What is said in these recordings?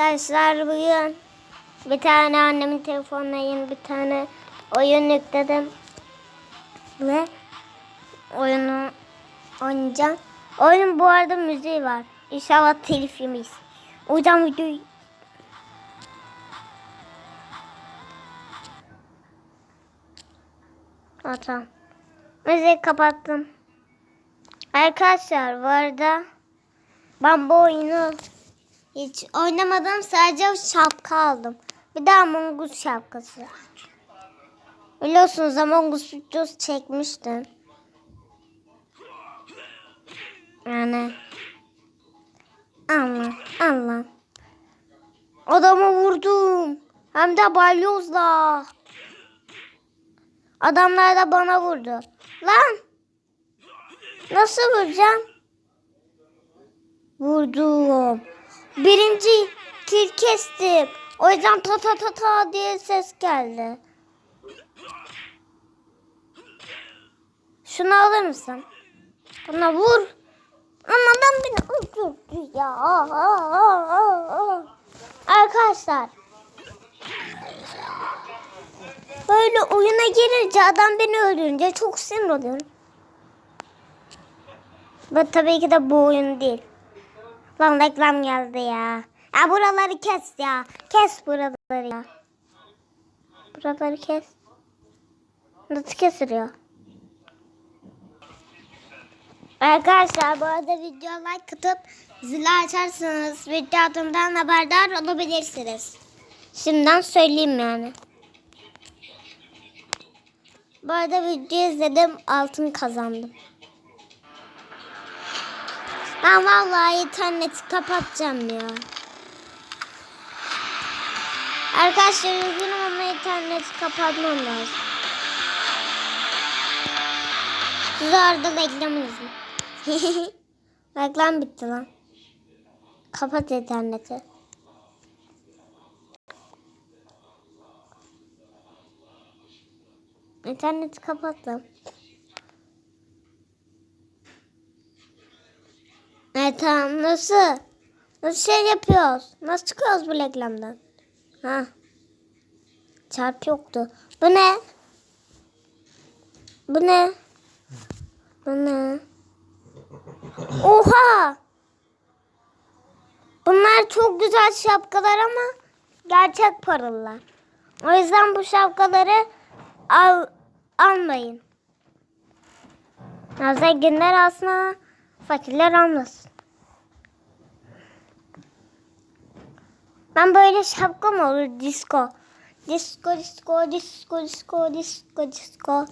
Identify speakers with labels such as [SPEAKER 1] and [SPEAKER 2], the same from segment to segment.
[SPEAKER 1] Arkadaşlar bugün bir tane annemin telefonuna yeni bir tane oyun yükledim. Ve oyunu oynayacağım. Oyunun bu arada müziği var. İnşallah telif yemeyiz. O yüzden videoyu Ha, tamam. Müziği kapattım. Arkadaşlar bu arada ben bu oyunu hiç oynamadım. Sadece şapka aldım. Bir de Among şapkası. Biliyorsunuz Among Us videosu çekmiştim. Yani Allah Allah. Adamı vurdum. Hem de balyozla. Adamlar da bana vurdu. Lan. Nasıl vuracağım? Vurdum. Birinci kil kestim. O yüzden ta ta ta ta diye ses geldi. Şunu alır mısın? Bana vur. Ama beni öldürdü ya. Arkadaşlar. Böyle oyuna girince adam beni öldürünce çok sinir oluyorum. Ve tabii ki de bu oyun değil. Lan reklam geldi ya. Ya buraları kes ya. Kes buraları ya. Buraları kes. Nasıl kesiliyor? Arkadaşlar bu arada video like atıp zili açarsanız video atımdan haberdar olabilirsiniz. Şimdiden söyleyeyim yani. Bu arada video izledim altın kazandım. Ben vallahi interneti kapatacağım ya. Arkadaşlar üzgünüm ama interneti kapatmam lazım. Siz orada reklam izleyin. reklam bitti lan. Kapat interneti. İnterneti kapattım. Tamam nasıl? Nasıl şey yapıyoruz? Nasıl çıkıyoruz bu reklamdan? Ha. Çarp yoktu. Bu ne? Bu ne? Bu ne? Oha! Bunlar çok güzel şapkalar ama gerçek paralılar. O yüzden bu şapkaları al almayın. Ya zenginler aslında fakirler almasın. Ben böyle şapka mı olur? Disco. Disco, disco, disco, disco, disco, disco.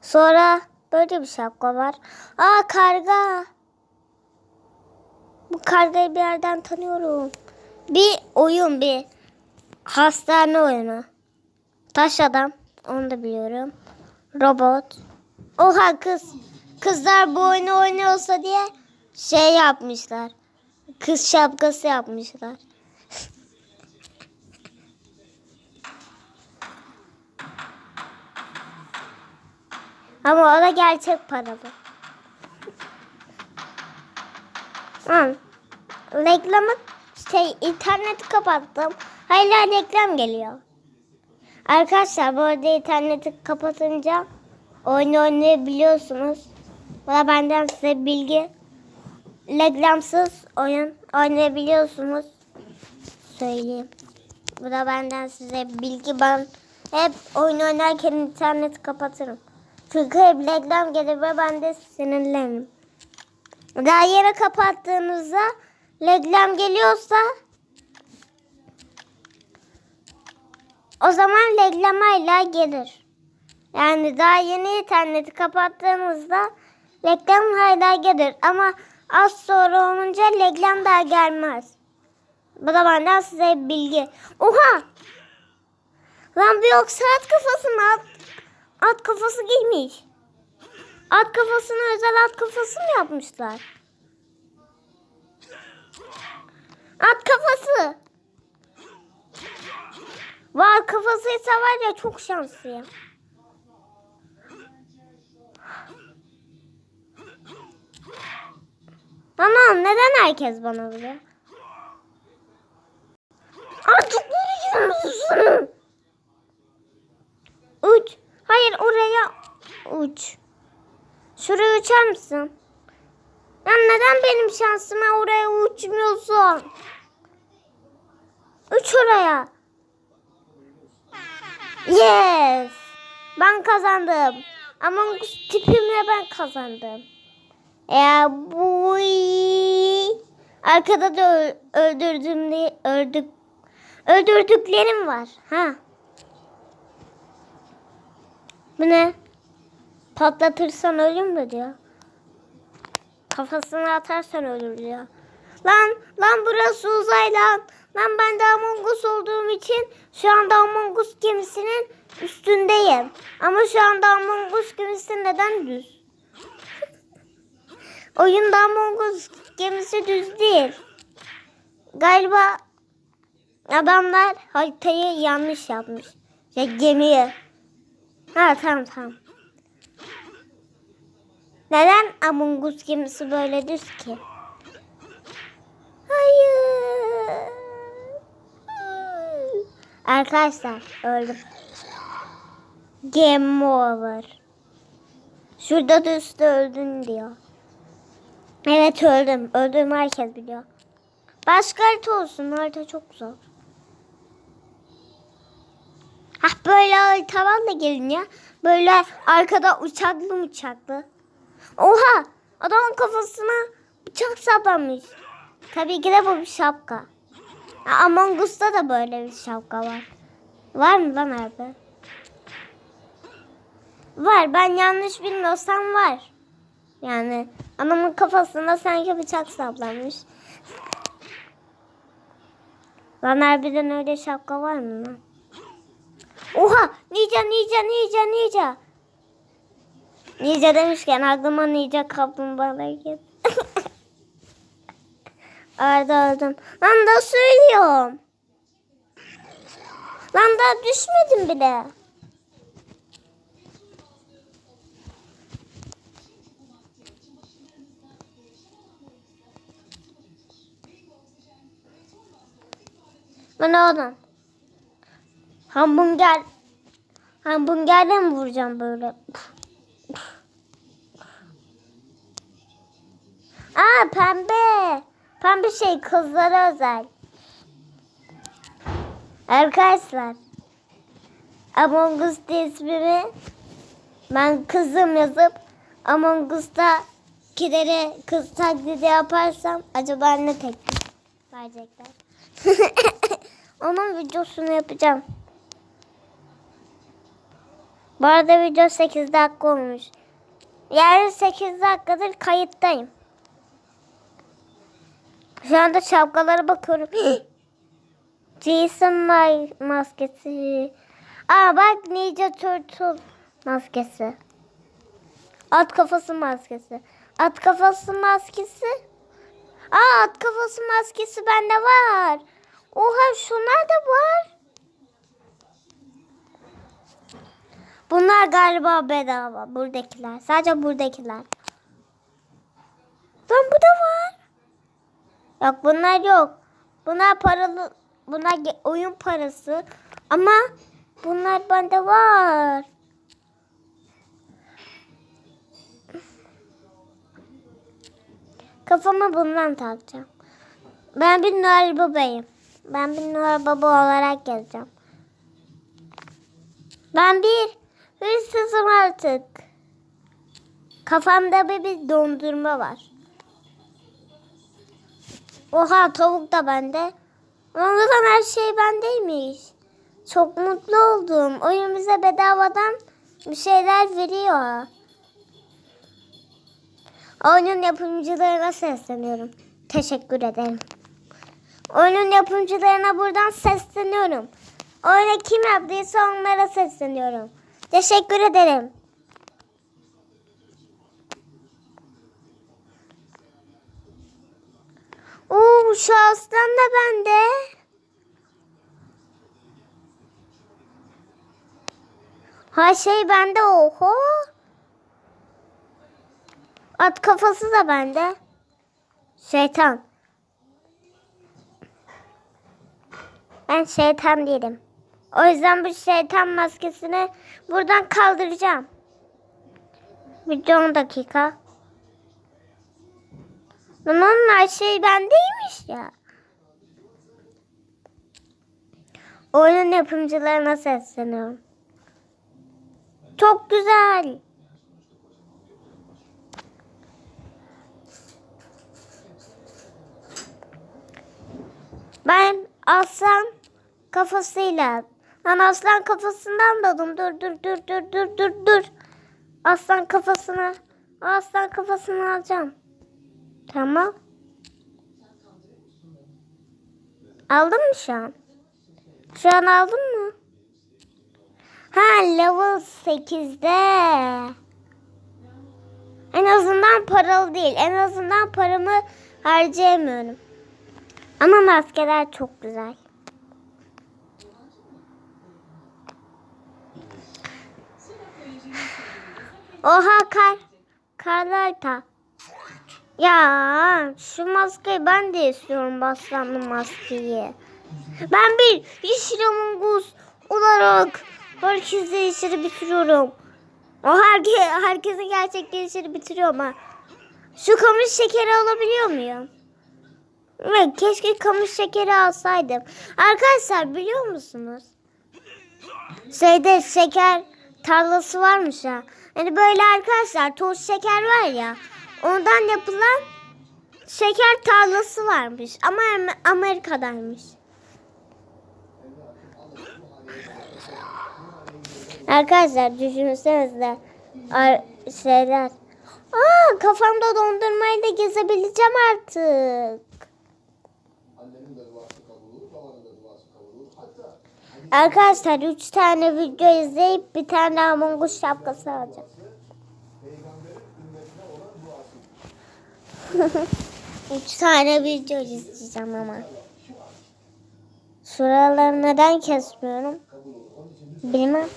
[SPEAKER 1] Sonra böyle bir şapka var. Aa karga. Bu kargayı bir yerden tanıyorum. Bir oyun bir. Hastane oyunu. Taş adam. Onu da biliyorum. Robot. Oha kız. Kızlar bu oyunu oynuyorsa diye şey yapmışlar. Kız şapkası yapmışlar. Ama o da gerçek paralı. Hı. Reklamı şey interneti kapattım. Hala reklam geliyor. Arkadaşlar bu arada interneti kapatınca oyun oynayabiliyorsunuz. Da benden size bilgi. Reklamsız oyun oynayabiliyorsunuz. Söyleyeyim. Bu da benden size bilgi. Ben hep oyun oynarken interneti kapatırım. Çünkü hep reklam gelir ve ben de sinirlenirim. Daha yeni kapattığınızda reklam geliyorsa o zaman reklamayla gelir. Yani daha yeni interneti kapattığınızda reklam hala gelir ama az sonra olunca reklam daha gelmez. Bu da benden size bilgi. Oha! Lan bir yok saat kafasına at, at kafası giymiş. At kafasına özel at kafası mı yapmışlar? At kafası. Var kafasıysa var ya çok şanslıyım. Tamam neden herkes bana vuruyor? Artık vuruyor musun? Uç. Hayır oraya uç. Şuraya uçar mısın? Ya neden benim şansıma oraya uçmuyorsun? Uç oraya. Yes. Ben kazandım. Among Us tipimle ben kazandım. Ya bu arkada da öldürdüm diye öldük öldürdüklerim var. Ha. Bu ne? Patlatırsan ölür mü diyor. Kafasına atarsan ölür diyor. Lan lan burası uzay lan. Lan ben de Among Us olduğum için şu anda Among Us gemisinin üstündeyim. Ama şu anda Among Us gemisi neden düz? Oyunda Among Us gemisi düz değil. Galiba adamlar haritayı yanlış yapmış. Ya gemiyi. Ha tamam tamam. Neden Among Us gemisi böyle düz ki? Hayır. Arkadaşlar öldüm. Game over. Şurada da üstte öldün diyor. Evet öldüm. Öldüğümü herkes biliyor. Başka harita olsun. Harita çok zor. Ah böyle haritalarla gelin ya. Böyle arkada uçaklı uçaklı. Oha! Adamın kafasına bıçak saplamış. Tabii ki de bu bir şapka. Among Us'ta da böyle bir şapka var. Var mı lan abi? Var. Ben yanlış bilmiyorsam var. Yani adamın kafasına sanki bıçak saplanmış. Lan harbiden öyle şapka var mı lan? Oha! Ninja, ninja, ninja, ninja. Ninja demişken aklıma ninja kaplumbağalar geldi. Arda öldüm. Lan da söylüyorum. Lan daha düşmedim bile. Ben oradan. Hamburger. Hamburgerle mi vuracağım böyle? Aa pembe. Pembe şey kızlara özel. Arkadaşlar. Among Us ismimi ben kızım yazıp Among Us'ta kilere kız taklidi yaparsam acaba ne teklif verecekler? Onun videosunu yapacağım. Bu arada video 8 dakika olmuş. Yani 8 dakikadır kayıttayım. Şu anda şapkalara bakıyorum. Jason ma- maskesi. Aa bak Ninja Turtle maskesi. At kafası maskesi. At kafası maskesi. Aa at kafası maskesi bende var. Oha şunlar da var. Bunlar galiba bedava. Buradakiler. Sadece buradakiler. Lan bu da var. Yok bunlar yok. Bunlar paralı. Bunlar oyun parası. Ama bunlar bende var. Kafama bundan takacağım. Ben bir Noel babayım. Ben bir Noel baba olarak geleceğim. Ben bir hırsızım artık. Kafamda bir, bir dondurma var. Oha tavuk da bende. Ondan her şey bendeymiş. Çok mutlu oldum. Oyun bize bedavadan bir şeyler veriyor. Oyunun yapımcılarına sesleniyorum. Teşekkür ederim. Oyunun yapımcılarına buradan sesleniyorum. Oyunu kim yaptıysa onlara sesleniyorum. Teşekkür ederim. Oo şu aslan da bende. Her şey bende oho. At kafası da bende. Şeytan. Ben şeytan değilim. O yüzden bu şeytan maskesini buradan kaldıracağım. Bir 10 dakika. Lan onlar şey bendeymiş ya. Oyunun yapımcılarına sesleniyorum. Çok güzel. Ben aslan kafasıyla. Lan aslan kafasından dadım. Dur dur dur dur dur dur dur. Aslan kafasını. Aslan kafasını alacağım. Tamam. Aldın mı şu an? Şu an aldın mı? Ha level 8'de. En azından paralı değil. En azından paramı harcayamıyorum. Ama maskeler çok güzel. Oha kar. Karlarta. Ya şu maskeyi ben de istiyorum baslanlı maskeyi. Ben bir yeşil amungus olarak herkese işleri bitiriyorum. O herke, herkesin gerçekten işleri bitiriyorum ha. Şu kamış şekeri alabiliyor muyum? Evet keşke kamış şekeri alsaydım. Arkadaşlar biliyor musunuz? Şeyde şeker tarlası varmış ha. Hani böyle arkadaşlar toz şeker var ya. Ondan yapılan şeker tarlası varmış. Ama Am- Amerika'daymış. Arkadaşlar düşünsenize şeyler. Aa kafamda dondurmayı da gezebileceğim artık. Arkadaşlar 3 tane video izleyip bir tane Among Us şapkası alacağım. Üç tane video izleyeceğim ama. Şuraları neden kesmiyorum? Bilmem.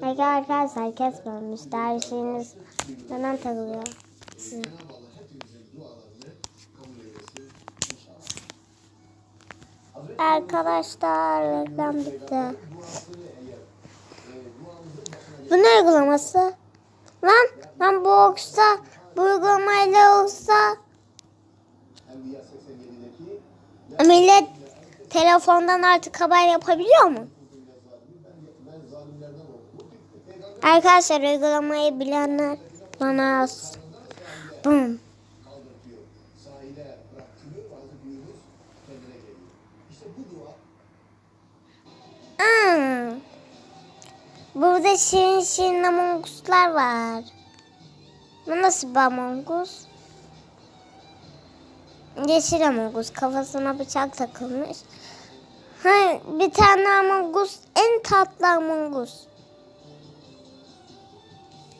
[SPEAKER 1] Peki arkadaşlar kesmiyorum işte her şeyiniz neden takılıyor? Sizin. Arkadaşlar reklam bitti. Bu ne uygulaması? Lan lan bu olsa bu uygulamayla olsa millet telefondan artık haber yapabiliyor mu? Arkadaşlar uygulamayı bilenler bana yazsın. Bum. Hmm. Burada şirin şirin Among Us'lar var. Bu nasıl bir Among Us? Yeşil Among Us. Kafasına bıçak takılmış. Ha, bir tane Among Us. En tatlı Among Us.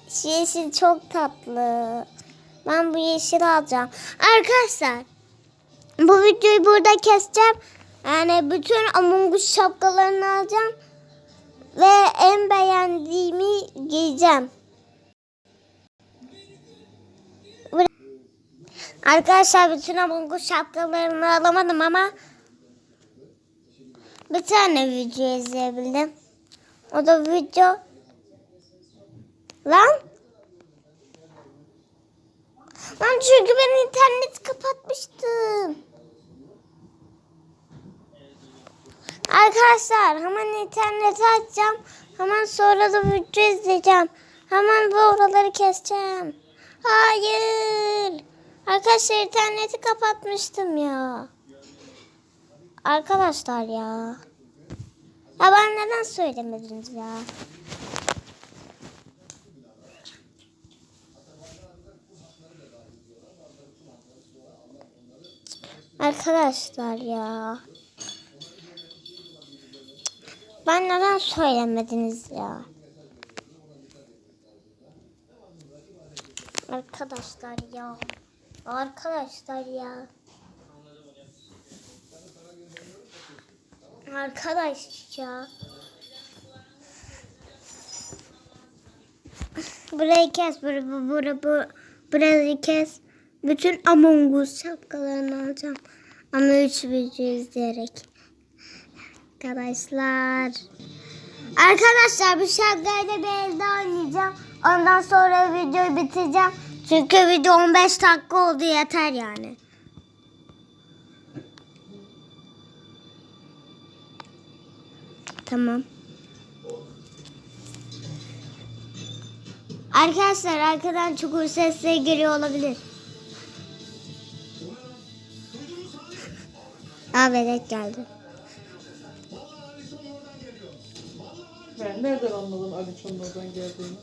[SPEAKER 1] Şu Yeşil çok tatlı. Ben bu yeşil alacağım. Arkadaşlar. Bu videoyu burada keseceğim. Yani bütün Among Us şapkalarını alacağım. Ve en beğendiğimi giyeceğim. Arkadaşlar bütün Among Us şapkalarını alamadım ama bir tane video izleyebildim. O da video Lan Lan çünkü ben internet kapatmıştım. Arkadaşlar hemen interneti açacağım. Hemen sonra da video izleyeceğim. Hemen bu oraları keseceğim. Hayır. Arkadaşlar interneti kapatmıştım ya. Arkadaşlar ya. Ya ben neden söylemediniz ya? Arkadaşlar ya. Ben neden söylemediniz ya? Arkadaşlar ya. Arkadaşlar ya. Arkadaş ya. Burayı kes, bur bu, bur bu, burayı kes. Bütün Among Us şapkalarını alacağım. Ama 3 video izleyerek. Arkadaşlar. Arkadaşlar bu şarkıyla bir elde oynayacağım. Ondan sonra videoyu bitireceğim. Çünkü video 15 dakika oldu yeter yani. Tamam. Arkadaşlar arkadan çukur sesleri geliyor olabilir. Aa velet geldi.
[SPEAKER 2] Ben nereden anladım Aliço'nun oradan geldiğini?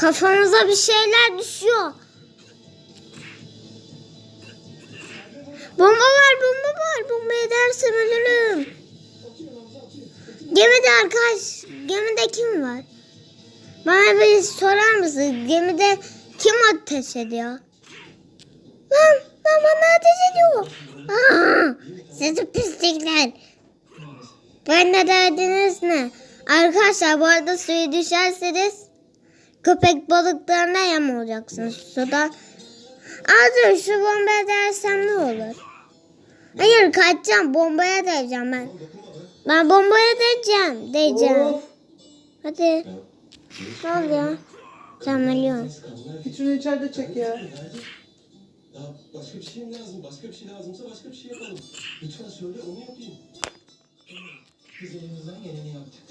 [SPEAKER 1] Kafanıza bir şeyler düşüyor. Bomba var, bomba var. Bomba edersem ölürüm. Gemide arkadaş, gemide kim var? Bana bir sorar mısın? Gemide kim ateş ediyor? Lan, lan bana ateş ediyor. Aa, sizi pislikler. Ben ne derdiniz ne? Arkadaşlar bu arada suya düşerseniz köpek balıklarına yem olacaksınız suda. Az şu bombaya dersem ne olur? Hayır kaçacağım bombaya değeceğim ben. Ben bombaya değeceğim. Değeceğim.
[SPEAKER 2] Of!
[SPEAKER 1] Hadi. Ne oluyor? Sen biliyorsun.
[SPEAKER 2] Git şunu içeride çek ya.
[SPEAKER 3] Ya başka bir şey mi lazım? Başka bir şey lazımsa başka bir şey yapalım. Lütfen söyle onu yapayım. Biz elimizden geleni yaptık.